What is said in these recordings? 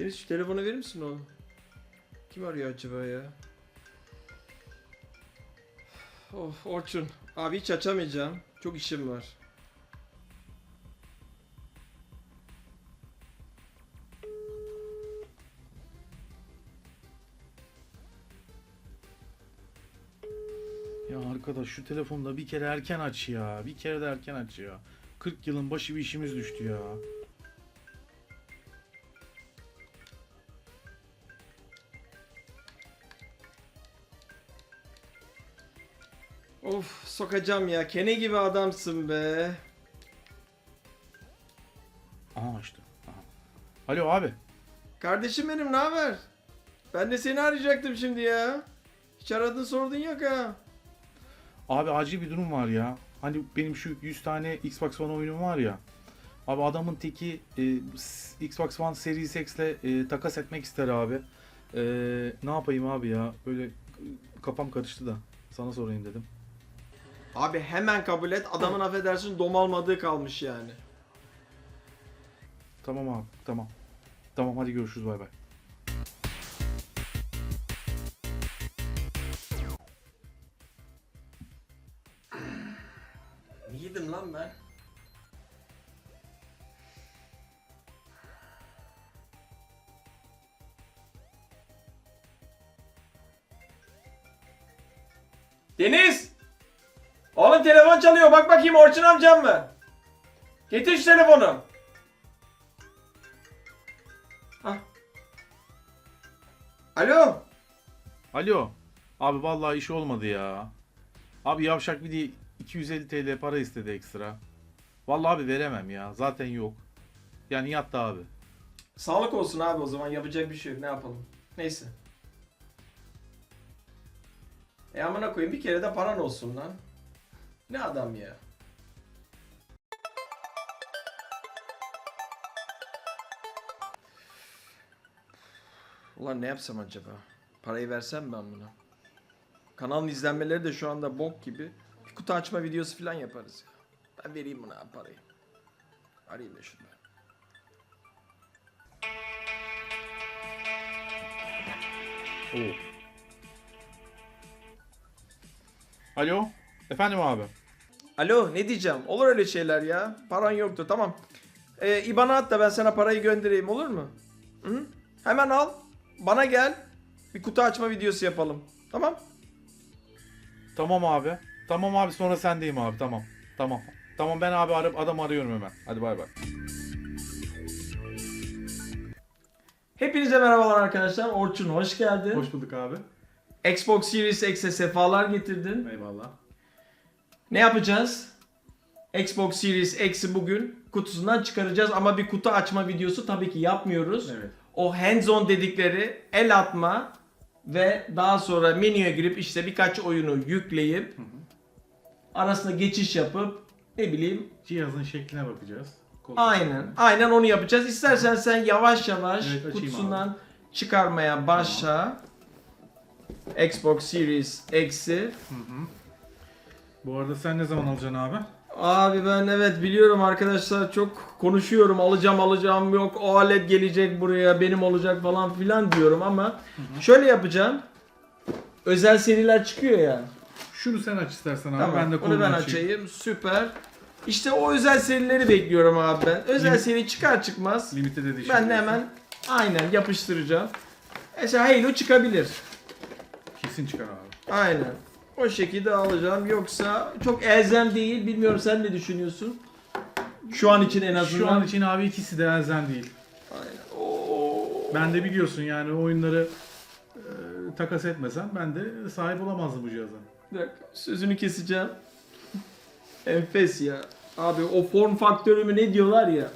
Deniz şu telefonu verir misin oğlum? Kim arıyor acaba ya? Of Orçun. Abi hiç açamayacağım. Çok işim var. Ya arkadaş şu telefonu da bir kere erken aç ya. Bir kere de erken aç ya. 40 yılın başı bir işimiz düştü ya. Of sokacağım ya. Kene gibi adamsın be. Aha açtı. Aha. Alo abi. Kardeşim benim ne haber? Ben de seni arayacaktım şimdi ya. Hiç aradın sordun yok ha. Abi acil bir durum var ya. Hani benim şu 100 tane Xbox One oyunum var ya. Abi adamın teki e, Xbox One Series X ile e, takas etmek ister abi. E, ne yapayım abi ya? Böyle kafam karıştı da. Sana sorayım dedim. Abi hemen kabul et. Adamın affedersin domalmadığı kalmış yani. Tamam abi tamam. Tamam hadi görüşürüz bay bay. Yedim lan ben? Deniz! Oğlum telefon çalıyor. Bak bakayım Orçun amcam mı? Getir şu telefonu. Hah. Alo. Alo. Abi vallahi iş olmadı ya. Abi yavşak bir de 250 TL para istedi ekstra. Vallahi abi veremem ya. Zaten yok. Yani yattı abi. Sağlık olsun abi o zaman yapacak bir şey yok ne yapalım. Neyse. E amına koyayım bir kere de paran olsun lan. Ne adam ya. Ulan ne yapsam acaba? Parayı versem ben buna. Kanalın izlenmeleri de şu anda bok gibi. Bir kutu açma videosu falan yaparız ya. Ben vereyim buna parayı. Arayayım da şunu. ben. Oo. Alo. Efendim abi. Alo ne diyeceğim? Olur öyle şeyler ya. Paran yoktu tamam. Ee, İBAN'a at da ben sana parayı göndereyim olur mu? Hı? Hemen al. Bana gel. Bir kutu açma videosu yapalım. Tamam. Tamam abi. Tamam abi sonra sendeyim abi tamam. Tamam. Tamam ben abi arıp adam arıyorum hemen. Hadi bay bay. Hepinize merhabalar arkadaşlar. Orçun hoş geldin. Hoş bulduk abi. Xbox Series X'e sefalar getirdin. Eyvallah. Ne yapacağız? Xbox Series X'i bugün kutusundan çıkaracağız ama bir kutu açma videosu tabii ki yapmıyoruz. Evet. o hands-on dedikleri el atma ve daha sonra menüye girip işte birkaç oyunu yükleyip arasında geçiş yapıp ne bileyim Cihazın şekline bakacağız. aynen aynen onu yapacağız. İstersen sen yavaş yavaş Evet, kutusundan çıkarmaya başla. Xbox Series X'i. Bu arada sen ne zaman alacaksın abi? Abi ben evet biliyorum arkadaşlar çok konuşuyorum alacağım alacağım yok o alet gelecek buraya benim olacak falan filan diyorum ama şöyle yapacağım. Özel seriler çıkıyor ya. Şunu sen aç istersen abi. Tamam. Ben de onu kolunu ben açayım. açayım. Süper. İşte o özel serileri bekliyorum abi ben. Özel Lim- seri çıkar çıkmaz Limited edition. ben de diyorsun. hemen aynen yapıştıracağım. Mesela Halo çıkabilir. Kesin çıkar abi. Aynen. O şekilde alacağım. Yoksa çok elzem değil. Bilmiyorum sen ne düşünüyorsun? Şu an için en azından. Şu an için abi ikisi de elzem değil. Aynen. Oo. Ben de biliyorsun yani oyunları e, takas etmesem ben de sahip olamazdım bu cihaza. Bir dakika, sözünü keseceğim. Enfes ya. Abi o form faktörü mü ne diyorlar ya.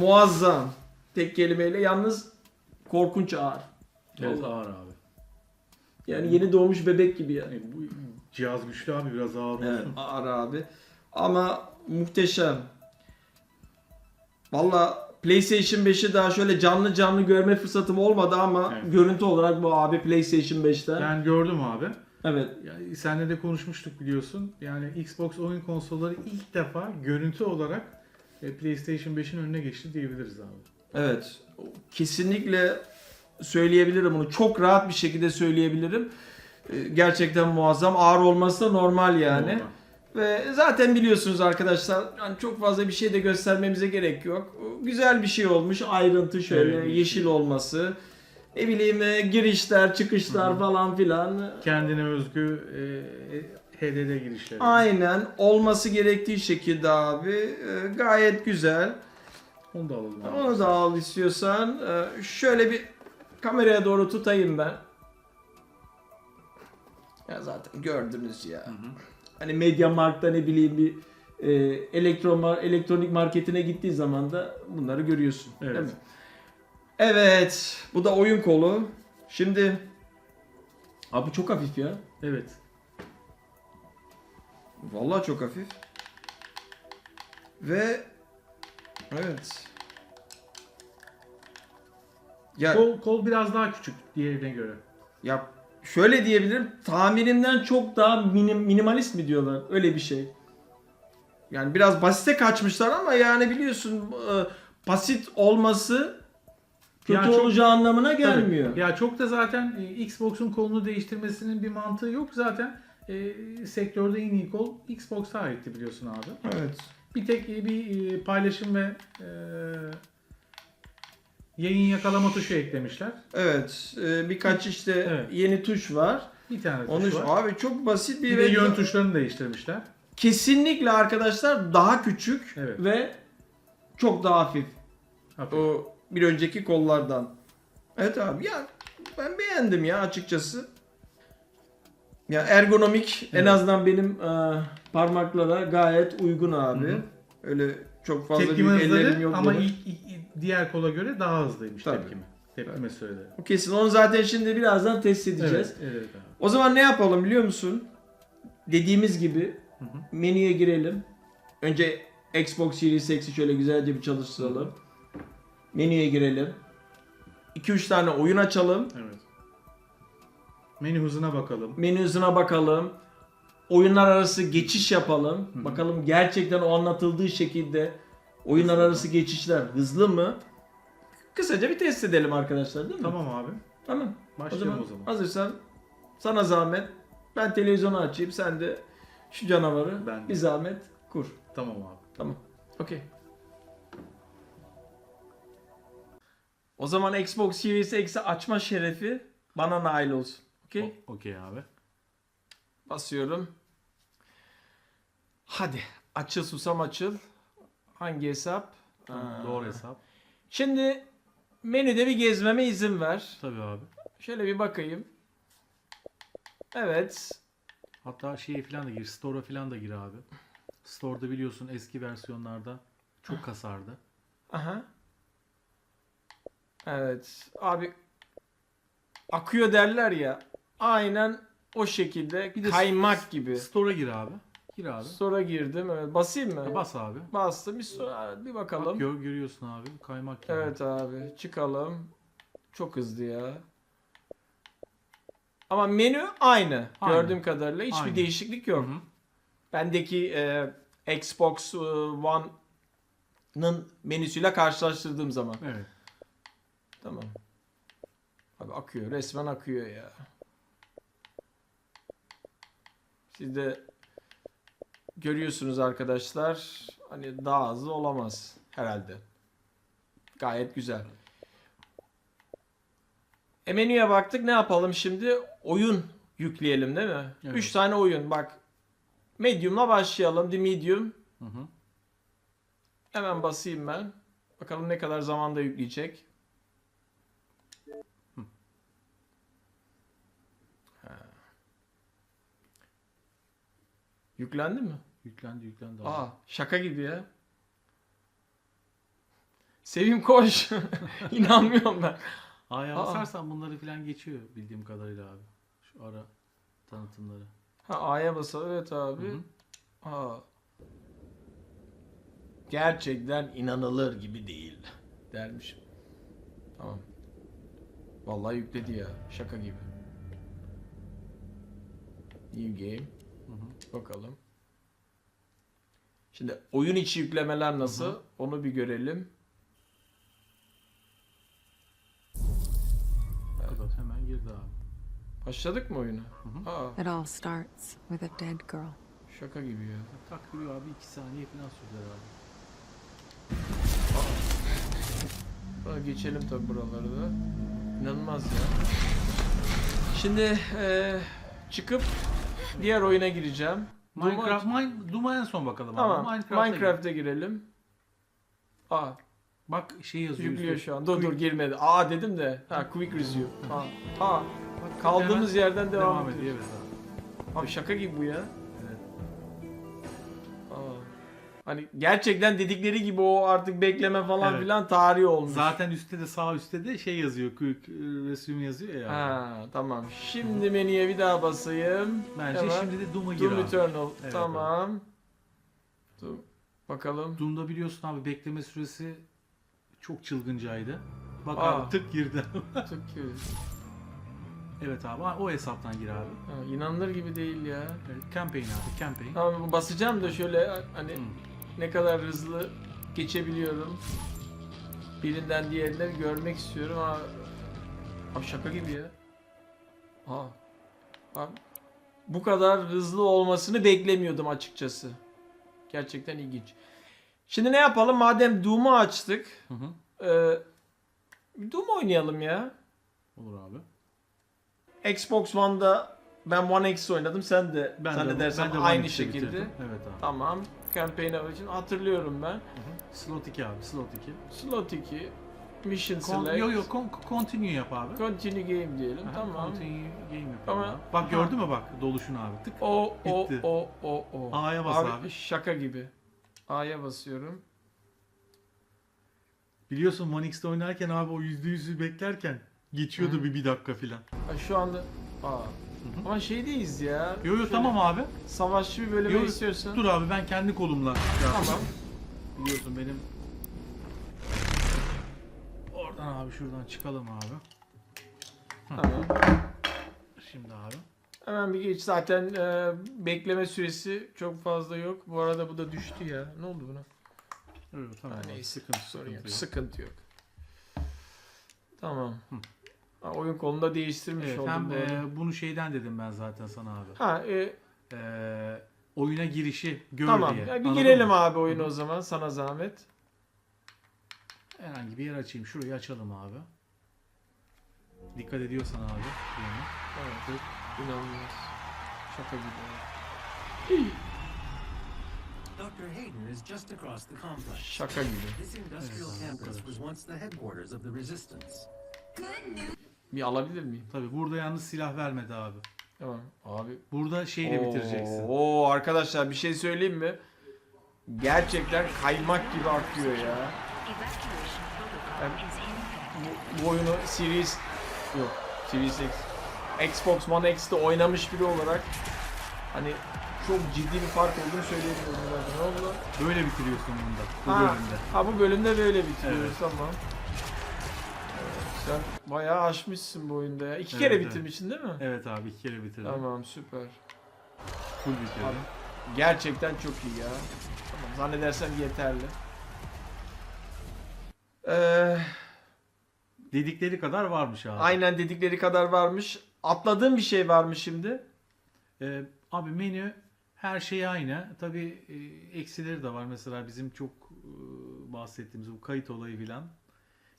Muazzam. Tek kelimeyle yalnız korkunç ağır. Evet ağır abi. Yani yeni doğmuş bebek gibi ya. E, bu cihaz güçlü abi biraz ağır olsun. Evet, ağır abi. Ama muhteşem. Valla PlayStation 5'i daha şöyle canlı canlı görme fırsatım olmadı ama Evet. görüntü olarak bu abi PlayStation 5'ten. Ben gördüm abi. Evet. Yani seninle de konuşmuştuk biliyorsun. Yani Xbox oyun konsolları ilk defa görüntü olarak e, PlayStation 5'in önüne geçti diyebiliriz abi. Evet. Kesinlikle söyleyebilirim bunu. Çok rahat bir şekilde söyleyebilirim. Ee, Gerçekten muazzam. Ağır olması da normal yani. Normal. Ve zaten biliyorsunuz arkadaşlar yani çok fazla bir şey de göstermemize gerek yok. Güzel bir şey olmuş. Ayrıntı şöyle Evet. yeşil olması. Ne bileyim e, girişler, çıkışlar falan filan. Kendine özgü e, HDD girişleri. Aynen olması gerektiği şekilde abi. E, gayet güzel. Onu da alalım abi. Onu da al istiyorsan. E, şöyle bir kameraya doğru tutayım ben. Ya zaten gördünüz ya. Hı hı. Hani Media Markt'ta ne bileyim bir e, elektro elektronik marketine gittiği zaman da bunları görüyorsun. Evet. Değil mi? Evet. Bu da oyun kolu. Şimdi Abi bu çok hafif ya. Evet. Vallahi çok hafif. Ve evet. Ya Kol, kol biraz daha küçük diğerine göre. ya şöyle diyebilirim. Tahminimden çok daha minim, minimalist mi diyorlar? Öyle bir şey. Yani biraz basite kaçmışlar ama yani biliyorsun e, basit olması kötü Ya çok- olacağı anlamına gelmiyor. Tabii. Ya çok da zaten e, Xbox'un kolunu değiştirmesinin bir mantığı yok zaten. E, sektörde en iyi kol Xbox'a aitti biliyorsun abi. Evet. Bir tek e, bir e, paylaşım ve e, yayın yakalama tuşu eklemişler. Evet. e, birkaç işte Evet. yeni tuş var. Bir tane tuş Onu var. abi çok basit bir, Bir de yön tuşlarını değiştirmişler. Kesinlikle arkadaşlar daha küçük Evet. ve çok daha hafif. Hafif. O bir önceki kollardan. Evet abi ya ben beğendim ya açıkçası. Ya ergonomik en Evet. azından benim e, parmaklara gayet uygun abi. Hı hı. Öyle çok fazla Tepkime büyük ellerim hızları yok. ama benim. ilk, ilk- diğer kola göre daha hızlıymış Tabii. tepkime. Tepkime süreleri. O kesin. Onu zaten şimdi birazdan test edeceğiz. Evet, evet abi. O zaman ne yapalım biliyor musun? Dediğimiz gibi Hı hı. menüye girelim. Önce Xbox Series X'i şöyle güzelce bir çalıştıralım. Menüye girelim. 2-3 tane oyun açalım. Evet. Menü hızına bakalım. Menü hızına bakalım. Oyunlar arası geçiş yapalım. Hı hı. Bakalım gerçekten o anlatıldığı şekilde oyunlar arası geçişler hızlı mı? Kısaca bir test edelim arkadaşlar değil mi? Tamam abi. Tamam. O Başlayalım zaman, o zaman. hazırsan sana zahmet. Ben televizyonu açayım. Sen de şu canavarı Ben de. bir zahmet kur. Tamam abi. Tamam. Okey. O zaman Xbox Series X'i açma şerefi bana nail olsun. Okey? O- Okey abi. Basıyorum. Hadi. Açıl susam açıl. Hangi hesap? Aa. Doğru hesap. Şimdi menüde bir gezmeme izin ver. Tabii abi. Şöyle bir bakayım. Evet. Hatta şeye falan da gir. Store'a falan da gir abi. Store'da biliyorsun eski versiyonlarda çok kasardı. Aha. Evet. Abi akıyor derler ya. Aynen o şekilde Bir de kaymak gibi. Store'a gir abi. Gir abi. Sonra girdim. Evet. Basayım mı? Bas abi. Bastım. Bir, sonra, bir Bak, bakalım. gör, görüyorsun abi. Kaymak gibi. Evet abi. Çıkalım. Çok hızlı ya. Ama menü aynı. Aynı. Gördüğüm kadarıyla hiçbir Aynı. değişiklik yok. Hı hı. Bendeki e, Xbox e, One'ın menüsüyle karşılaştırdığım zaman. Evet. Tamam. Abi akıyor. Resmen akıyor ya. Siz de görüyorsunuz arkadaşlar. Hani daha hızlı olamaz herhalde. Gayet güzel. E menüye baktık. Ne yapalım şimdi? Oyun yükleyelim değil mi? Evet. 3 tane oyun. Bak. Medium'la başlayalım. The Medium. Hı hı. Hemen basayım ben. Bakalım ne kadar zamanda yükleyecek. Ha. Yüklendi mi? Yüklendi yüklendi abi. Aa, şaka gibi ya. Sevim koş. İnanmıyorum ben. A'ya Aa. basarsan bunları falan geçiyor bildiğim kadarıyla abi. Şu ara tanıtımları. Ha A'ya basalım. Evet abi. Hı hı. Aa. Gerçekten inanılır gibi değil dermişim. Tamam. Vallahi yükledi ya. Şaka gibi. New game. Hı hı. Bakalım. Şimdi oyun içi yüklemeler nasıl? Hı-hı. Onu bir görelim. Evet. Hemen girdi abi. Başladık mı oyuna? Hı-hı. Aa. It all starts with a dead girl. Şaka gibi ya. Tak duruyor abi 2 saniye falan sürdü herhalde. Aa. Geçelim tabi buraları da. İnanılmaz ya. Şimdi e, çıkıp diğer oyuna gireceğim. Minecraft, Mine, Doom'a en son bakalım Tamam. abi. Minecraft'a Minecraft'a girelim. Aa. Bak şey yazıyor. yüklüyor şu an. Dur dur girmedi. Aa dedim de. Ha quick review. Aa. Aa. Bak, Kaldığımız yerden devam, devam ediyor. ediyor. Evet abi. Abi şaka gibi bu ya. Hani gerçekten dedikleri gibi o artık bekleme falan Evet. filan tarihi olmuş. Zaten üstte de sağ üstte de şey yazıyor. Quick e, resume yazıyor ya. Ha tamam. Şimdi menüye bir daha basayım. Bence Hemen. şimdi de Doom'a gir Doom abi. Eternal. Evet, tamam. Dur. Bakalım. Doom'da biliyorsun abi bekleme süresi çok çılgıncaydı. Bak Aa. abi tık girdi. Çok kötü. evet abi o hesaptan gir abi. Ha, inanılır gibi değil ya. Evet, campaign abi campaign. Tamam basacağım da şöyle hani Hı. Ne kadar hızlı geçebiliyorum. Birinden diğerine görmek istiyorum. Ha, abi şaka gibi ya. Ha. Abi, bu kadar hızlı olmasını beklemiyordum açıkçası. Gerçekten ilginç. Şimdi ne yapalım? Madem Doom'u açtık. Hı hı. E, Doom oynayalım ya. Olur abi. Xbox One'da ben One X oynadım. Sen de Ben sen de, de, dersen ben de aynı şekilde. Evet abi. Tamam. Campaign için hatırlıyorum ben. Hı hı. Slot 2 abi slot 2. Slot 2 Mission Kon, Select. yo yo kon, continue yap abi. Continue game diyelim. Aha, tamam. Continue game yap Ama- abi. Bak gördün mü bak doluşunu abi tık. O o Bitti. o o o. A'ya bas abi. Şaka gibi. A'ya basıyorum. Biliyorsun One X'te oynarken abi o %100'ü beklerken geçiyordu Hı. bir, bir dakika filan. Şu anda Aa. Ama şeydeyiz ya. Yo yo Şöyle tamam abi. Savaşçı bir bölüme Yo, istiyorsan. Dur abi ben kendi kolumla. Tamam. Biliyorsun benim Oradan abi şuradan çıkalım abi. Tamam. Şimdi abi. Hemen bir geç. Zaten e, bekleme süresi çok fazla yok. Bu arada bu da düştü ya. Ne oldu buna? Evet, tamam. Ha, abi. neyse. Sıkıntı, Sorun sıkıntı yok. yok. Sıkıntı yok. Tamam. Hı. Ha, oyun kolunda değiştirmiş Evet, oldum. hem e, bunu şeyden dedim ben zaten sana abi. Ha, e, E, oyuna girişi gör tamam. diye. Ya bir girelim mı? abi oyuna o zaman. Sana zahmet. Herhangi bir yer açayım. Şurayı açalım abi. Dikkat ediyorsan abi. yani. Evet. İnanılmaz. Şaka gibi. Dr. Hayden is just across the complex. Şaka gibi. This industrial campus was once the headquarters of the Resistance. Bir alabilir miyim? Tabi burada yalnız silah vermedi abi. Tamam. Abi. Burada şeyle bitireceksin. Oo arkadaşlar bir şey söyleyeyim mi? Gerçekten kaymak gibi akıyor ya. Bu, bu oyunu Series yok Series X Xbox One X'te oynamış biri olarak hani çok ciddi bir fark olduğunu söyleyebilirim zaten. Ne oldu? Böyle bitiriyorsun bunda. Bu Ha, bölümde. ha bu bölümde böyle bitiriyoruz Evet. tamam. Sen bayağı aşmışsın bu oyunda ya. İki kere evet. bitirmişsin değil mi? Evet abi iki kere bitirdim. Tamam süper. Full bitirdim. Abi, Gerçekten çok iyi ya. Tamam zannedersem yeterli. Ee, Dedikleri kadar varmış abi. aynen dedikleri kadar varmış. Atladığım bir şey var mı şimdi? Ee, abi menü her şey aynı. Tabi eksileri de var. Mesela bizim çok e, bahsettiğimiz bu kayıt olayı filan.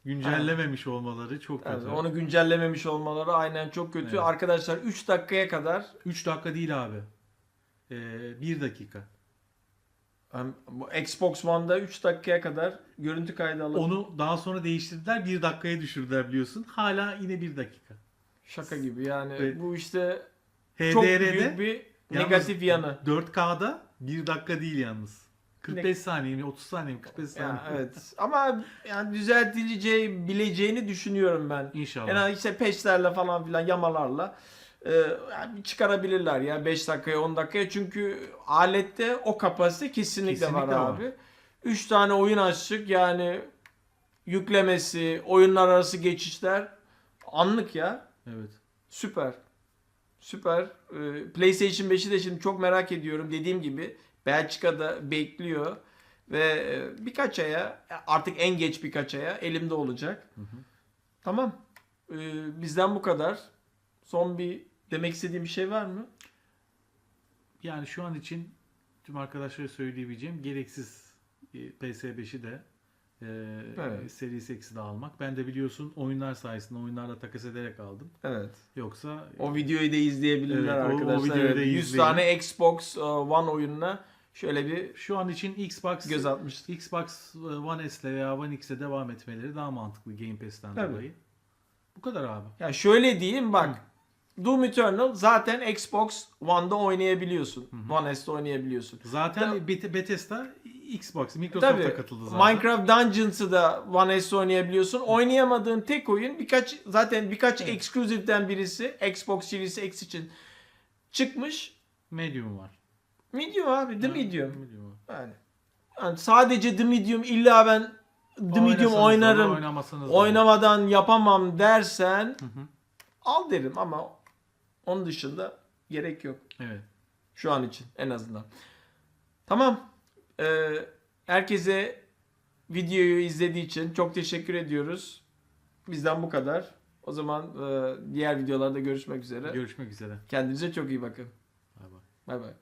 Güncellememiş olmaları çok kötü. Evet, onu güncellememiş olmaları aynen çok kötü. Evet. Arkadaşlar 3 dakikaya kadar 3 dakika değil abi. 1 dakika. bu Xbox One'da 3 dakikaya kadar görüntü kaydı alıp Onu daha sonra değiştirdiler. 1 dakikaya düşürdüler biliyorsun. Hala yine 1 dakika. şaka gibi yani Evet. bu işte çok HDR'de büyük bir negatif yanı. 4K'da 1 dakika değil yalnız. 45 Ne- saniye mi 30 saniye mi 45 saniye. Ya, evet ama yani düzeltileceği bileceğini düşünüyorum ben. İnşallah. Yani işte peçlerle falan filan yamalarla e, yani çıkarabilirler ya 5 dakikaya 10 dakikaya çünkü alette o kapasite kesinlikle, Kesinlikle var var. abi. 3 tane oyun açtık yani yüklemesi, oyunlar arası geçişler anlık ya. Evet. Süper. Süper. Ee, PlayStation 5'i de şimdi çok merak ediyorum. Dediğim gibi Belçika'da bekliyor ve e, birkaç aya artık en geç birkaç aya elimde olacak. Tamam. Ee, bizden bu kadar. Son bir Demek istediğim bir şey var mı? Yani şu an için tüm arkadaşlara söyleyebileceğim gereksiz e, PS5'i de e, Evet. Series X'i de almak. Ben de biliyorsun oyunlar sayesinde oyunlarla takas ederek aldım. Evet. Yoksa O videoyu da izleyebilirler Evet, o- o arkadaşlar. videoyu Evet, da 100 izleyin. tane Xbox e, One oyununa şöyle bir şu an için Xbox göz atmıştık. Xbox One S'le veya One X'e devam etmeleri daha mantıklı Game Pass'ten Tabii. dolayı. Bu kadar abi. Ya şöyle diyeyim bak. Doom Eternal zaten Xbox One'da oynayabiliyorsun. One S'te oynayabiliyorsun. Zaten Bet- Bethesda Xbox, Microsoft'a katıldı zaten. Minecraft Dungeons'ı da One S'te oynayabiliyorsun. Oynayamadığın tek oyun birkaç zaten birkaç Evet. exclusive'den birisi Xbox Series X için çıkmış. Medium var. Medium abi, The Medium. Medium. Yani, yani sadece The Medium illa ben The Medium oynarım. Oynamadan yapamam dersen Hı hı. al derim ama onun dışında gerek yok. Evet. Şu an için en azından. Tamam. Ee, herkese videoyu izlediği için çok teşekkür ediyoruz. Bizden bu kadar. O zaman e, diğer videolarda görüşmek üzere. Görüşmek üzere. Kendinize çok iyi bakın. Bay bay. Bay bay.